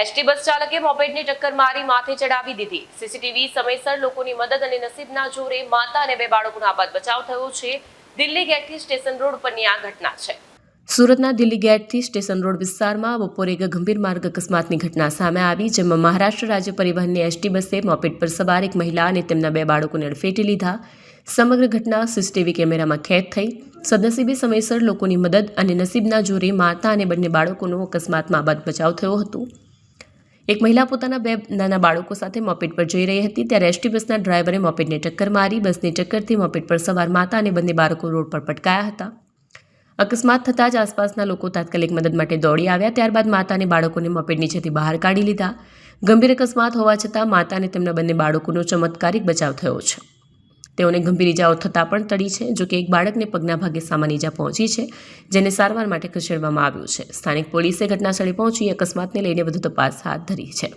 ST bus ચાલકે મોપેડને ટક્કર મારી માથે ચડાવી દીધી. સીસીટીવી સમયસર લોકોની મદદ અને નસીબના જોરે માતા અને બે બાળકોનો આબાદ બચાવ થયો છે. દિલ્હી ગેટથી સ્ટેશન રોડ પરની આ ઘટના છે. સુરતના દિલ્હી ગેટથી સ્ટેશન રોડ વિસ્તારમાં બપોરે એક ગંભીર માર્ગ અકસ્માતની ઘટના સામે આવી, જેમાં મહારાષ્ટ્ર રાજ્ય પરિવહનની એસટી બસે મોપેડ પર સવાર એક મહિલા અને તેમના બે બાળકોને અડફેટી લીધા. સમગ્ર ઘટના સીસીટીવી કેમેરામાં કેદ થઈ. સદનસીબે સમયસર લોકોની મદદ અને નસીબના જોરે માતા અને બંને બાળકોનો અકસ્માતમાં આબાદ બચાવ થયો હતો. એક મહિલા પોતાના બે નાના બાળકો સાથે મોપેટ પર જઈ રહી હતી. ત્યારે એસટી બસના ડ્રાઈવરે મોપેટને ટક્કર મારી, બસની ટક્કરથી મોપેટ પર સવાર માતા અને બંને બાળકો રોડ પર પટકાયા હતા. અકસ્માત થતાં જ આસપાસના લોકો તાત્કાલિક મદદ માટે દોડી આવ્યા. ત્યારબાદ માતા અને બાળકોને મોપેટ નીચેથી બહાર કાઢી લીધા. ગંભીર અકસ્માત હોવા છતાં માતા અને તેમના બંને બાળકોનો ચમત્કારિક બચાવ થયો છે. તેઓને ગંભીર ઇજાઓ થતાં પણ ટળી છે, જોકે એક બાળકને પગના ભાગે સામાન્ય ઇજા પહોંચી છે, જેને સારવાર માટે ખસેડવામાં આવ્યું છે. સ્થાનિક પોલીસે ઘટનાસ્થળે પહોંચી અકસ્માતને લઈને વધુ તપાસ હાથ ધરી છે.